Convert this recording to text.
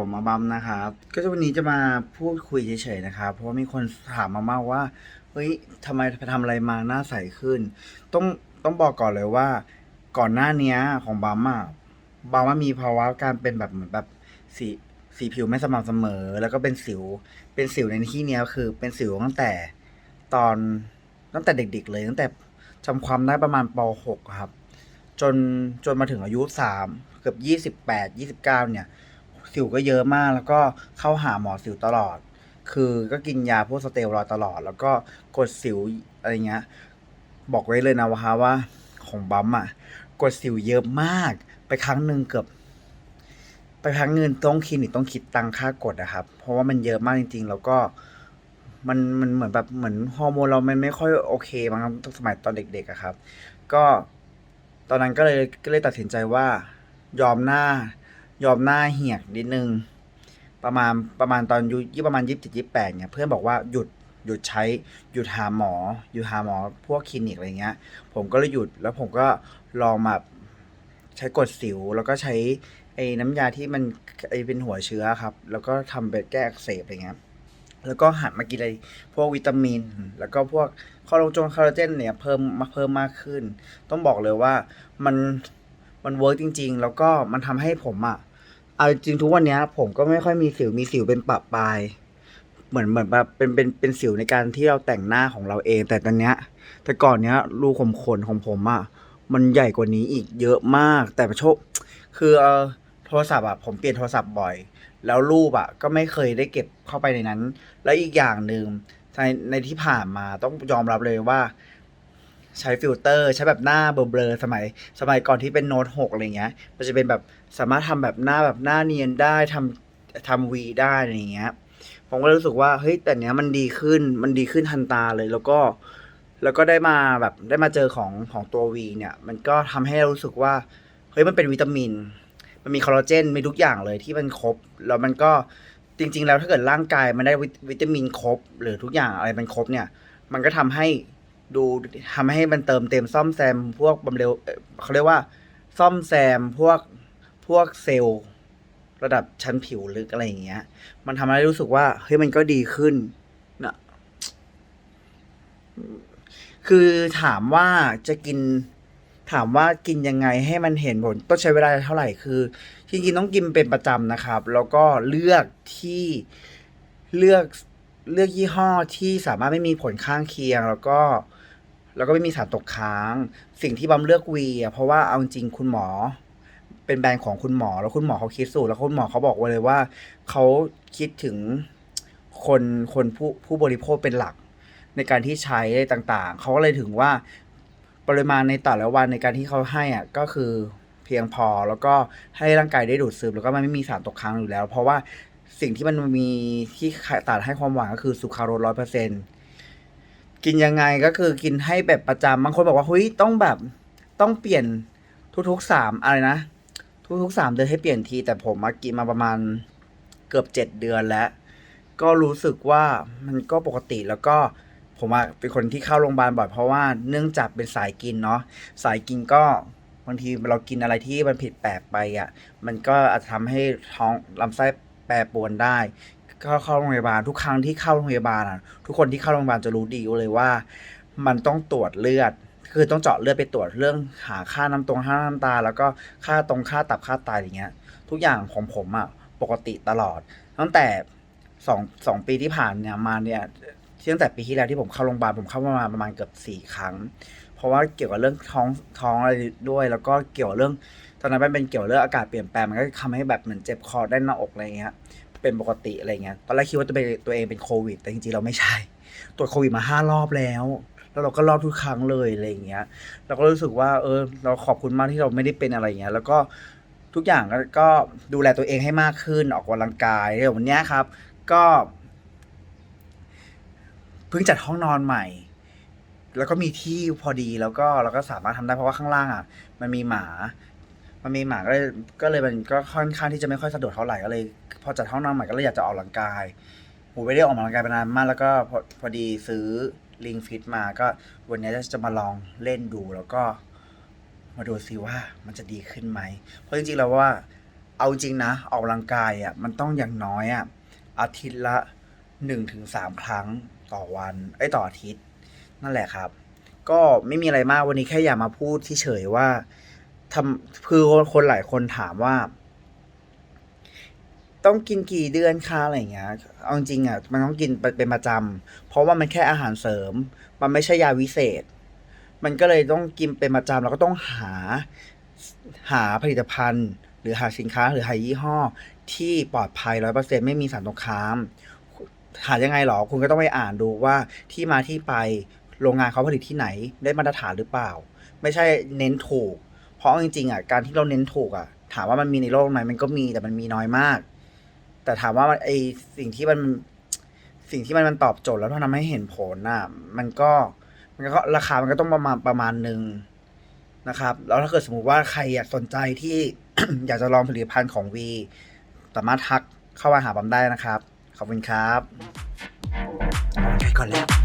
ผมมาบัมนะครับ ก็จะวันนี้จะมาพูดคุยเฉยๆนะครับ เพราะว่ามีคนถามมามากว่าเฮ้ยทำไมไปทำอะไรมาหน้าใสขึ้น ต้องต้องบอกก่อนเลยว่า ก่อนหน้าเนี้ยของบัมอะบัมว่ามีภาวะการเป็นแบบเหมือนแบบสีสีผิวไม่สม่ำเสมอ แล้วก็เป็นสิว เป็นสิวในที่เนี้ยคือ เป็นสิวตั้งแต่ตอนตั้งแต่เด็ก ๆ เลยตั้งแต่จำความได้ประมาณป .6 ครับ จนจนมาถึงอายุสามเกือบยี่สิบแปดยี่สิบเก้าเนี่ย สิวก็เยอะมาก แล้วก็เข้าหาหมอสิวตลอด คือก็กินยาพวกสเตียรอยด์ตลอด แล้วก็กดสิวอะไรเงี้ย บอกไว้เลยนะว่าว่าของบัมอะ กดสิวเยอะมาก ไปครั้งหนึ่งเกือบ ไปครั้งหนึ่งต้องคลินิกต้องคิดตังค่ากดอะครับ เพราะว่ามันเยอะมากจริง ๆ แล้วก็มันมันเหมือนแบบเหมือนฮอร์โมนเรา มันไม่ค่อยโอเคมั้งครับสมัยตอนเด็กๆอะครับ ก็ตอนนั้นก็เลยก็เลยตัดสินใจว่ายอมหน้า ยอมหน้าเหี่ยกนิดนึง ประมาณประมาณตอนยุยี่ประมาณยี่สิบเจ็ดยี่แปดเนี่ยเพื่อนบอกว่าหยุดหยุดใช้หยุดหาหมอหยุดหาหมอพวกคลินิกอะไรเงี้ย ผมก็เลยหยุดแล้วผมก็ลองมาใช้กดสิวแล้วก็ใช้ไอ้น้ำยาที่มันไอ้เป็นหัวเชื้อครับ แล้วก็ทำไปแก้อักเสบอะไรเงี้ยแล้วก็หันมากินอะไรพวกวิตามิน แล้วก็พวกคอลลาจงคอลลาเจนเนี่ยเพิ่มมาเพิ่มมากขึ้น ต้องบอกเลยว่ามันมันเวิร์กจริง ๆ แล้วก็มันทำให้ผมอะ เอาจริงทุกวันเนี้ย ผมก็ไม่ค่อยมีสิวมีสิวเป็นปะปลาย เหมือนเหมือนแบบเป็นเป็นเป็นสิวในการที่เราแต่งหน้าของเราเอง แต่ตอนเนี้ย แต่ก่อนเนี้ยรูขมขนของผมอะมันใหญ่กว่านี้อีกเยอะมาก แต่โชค คือเออโทรศัพท์อะผมเปลี่ยนโทรศัพท์บ่อย แล้วรูปอะก็ไม่เคยได้เก็บเข้าไปในนั้น แล้วอีกอย่างหนึ่งในในที่ผ่านมาต้องยอมรับเลยว่า ใช้ฟิลเตอร์ ใช้แบบหน้าเบลอๆสมัย สมัยก่อนที่เป็นโน้ตหกอะไรเงี้ย มันจะเป็นแบบสามารถทำแบบหน้าแบบหน้าเนียนได้ทำทำวีได้อะไรเงี้ย ผมก็รู้สึกว่าเฮ้ยแต่เนี้ยมันดีขึ้นมันดีขึ้นทันตาเลยแล้วก็ แล้วก็ได้มาแบบได้มาเจอของของตัววีเนี่ย มันก็ทำให้เรารู้สึกว่าเฮ้ยมันเป็นวิตามิน มันมีคอลลาเจนมีทุกอย่างเลยที่มันครบ แล้วมันก็จริง ๆ แล้วถ้าเกิดร่างกายมันได้วิตามินครบ หรือทุกอย่างอะไรมันครบเนี่ย มันก็ทำให้ ดูทำให้มันเติมเต็มซ่อมแซมพวกบำเร็วเอ่อเขาเรียกว่า ซ่อมแซมพวกพวกเซลล์ระดับชั้นผิวลึกอะไรอย่างเงี้ย มันทำให้รู้สึกว่าเฮ้ยมันก็ดีขึ้นนะคือถามว่าจะกิน ถามว่ากินยังไงให้มันเห็นผลต้องใช้เวลาเท่าไหร่คือจริงๆต้องกินเป็นประจำนะครับ แล้วก็เลือกที่เลือกเลือกยี่ห้อที่สามารถไม่มีผลข้างเคียง แล้วก็ แล้วก็ไม่มีสารตกค้าง สิ่งที่บัมเลือกวีอะเพราะว่าเอาจริงคุณหมอ เป็นแบรนด์ของคุณหมอ แล้วคุณหมอเขาคิดสูตรแล้วคุณหมอเขาบอกไว้เลยว่าเขาคิดถึงคนคนผู้ผู้บริโภคเป็นหลัก ในการที่ใช้ต่างๆ เขาก็เลยถึงว่าปริมาณในแต่ละวันในการที่เขาให้อะก็คือเพียงพอแล้วก็ให้ร่างกายได้ดูดซึมแล้วก็มันไม่มีสารตกค้างอยู่แล้ว เพราะว่าสิ่งที่มันมีที่ตัดให้ความหวานก็คือสุครารสร้อยเปอร์เซ็นต์ กินยังไงก็คือกินให้แบบประจำบางคนบอกว่าเฮ้ยต้องแบบต้องเปลี่ยนทุกๆสามอะไรนะ ทุกๆสามเดือนให้เปลี่ยนที แต่ผมมากินมาประมาณเกือบเจ็ดเดือนแล้ว ก็รู้สึกว่ามันก็ปกติแล้วก็ผมเป็นคนที่เข้าโรงพยาบาลบ่อยเพราะว่าเนื่องจากเป็นสายกินเนาะสายกินก็บางทีเรากินอะไรที่มันผิดแปลกไปอะ่ะ มันก็อาจจะทำให้ท้องลำไส้แปรปรวนได้ ก็เข้าโรงพยาบาลทุกครั้งที่เข้าโรงพยาบาลอะทุกคนที่เข้าโรงพยาบาลจะรู้ดีเลยว่า มันต้องตรวจเลือด คือต้องเจาะเลือดไปตรวจเรื่องหาค่าน้ำตรงค่าน้ำตา แล้วก็ค่าตรงค่าตับค่าไตอย่างเงี้ย ทุกอย่างของผมอะปกติตลอด ตั้งแต่สองสองปีที่ผ่านเนี่ยมาเนี่ยตั้งแต่ปีที่แล้วที่ผมเข้าโรงพยาบาลผมเข้ามาประมาณเกือบสี่ครั้ง เพราะว่าเกี่ยวกับเรื่องท้องท้องอะไรด้วย แล้วก็เกี่ยวเรื่องตอนนั้นมันเป็นเกี่ยวเรื่องอากาศเปลี่ยนแปลงมันก็ทำให้แบบเหมือนเจ็บคอได้หน้าอกอะไรเงี้ย เป็นปกติอะไรเงี้ยตอนแรกคิดว่าตัวเองตัวเองเป็นโควิด แต่จริงๆเราไม่ใช่ ตรวจโควิดมาห้ารอบแล้ว แล้วเราก็รอบทุกครั้งเลยอะไรเงี้ยเราก็รู้สึกว่า เออ เราขอบคุณมากที่เราไม่ได้เป็นอะไรเงี้ย แล้วก็ทุกอย่างก็ดูแลตัวเองให้มากขึ้นออกกำลังกายเดี๋ยววันนี้ครับ ก็เพิ่งจัดห้องนอนใหม่ แล้วก็มีที่พอดีแล้วก็เราก็สามารถทำได้เพราะว่าข้างล่างอะ มันมีหมา มันมีหมาก็เลยก็เลยมันก็ค่อนข้างที่จะไม่ค่อยสะดวกเท่าไหร่ก็เลย พอจัดห้องนอนใหม่ก็เลยอยากจะออกกำลังกายโหไม่ได้ออกกำลังกายไปนานมาก แล้วก็พอพอดีซื้อลิงฟิตมาก็วันนี้จะมาลองเล่นดูแล้วก็ มาดูซิว่ามันจะดีขึ้นไหม เพราะจริงๆแล้วว่าเอาจริงนะออกกำลังกายอะมันต้องอย่างน้อยอะอาทิตย์ละหนึ่งถึงสามครั้งต่อวันไอ้ต่ออาทิตย์ นั่นแหละครับ ก็ไม่มีอะไรมากวันนี้แค่อยากมาพูดที่เฉยว่า ทำคือคนหลายคนถามว่า ต้องกินกี่เดือนคะอะไรอย่างเงี้ยเอาจริงอะมันต้องกินเป็นประจำเพราะว่ามันแค่อาหารเสริม มันไม่ใช่ยาวิเศษ มันก็เลยต้องกินเป็นประจำแล้วก็ต้องหาหาผลิตภัณฑ์ หรือหาสินค้าหรือหายี่ห้อ ที่ปลอดภัยร้อยเปอร์เซ็นไม่มีสารตกค้ามหายังไงหรอ คุณก็ต้องไปอ่านดูว่าที่มาที่ไปโรงงานเขาผลิตที่ไหนได้มาตรฐานหรือเปล่า ไม่ใช่เน้นถูก เพราะจริงๆอะการที่เราเน้นถูกอะ ถามว่ามันมีในโลกไหมมันก็มีแต่มันมีน้อยมาก แต่ถามว่าไอสิ่งที่มันสิ่งที่มันมันตอบโจทย์แล้วทำให้เห็นผลน่ะ มันก็มันก็ราคามันก็ต้องประมาณประมาณหนึ่งนะครับ แล้วถ้าเกิดสมมติว่าใครอยากสนใจที่อยากจะลองผลิตภัณฑ์ของวีสามารถทักเข้ามาหาบัมได้นะครับ ขอบคุณครับเอาใจก่อนแล้ว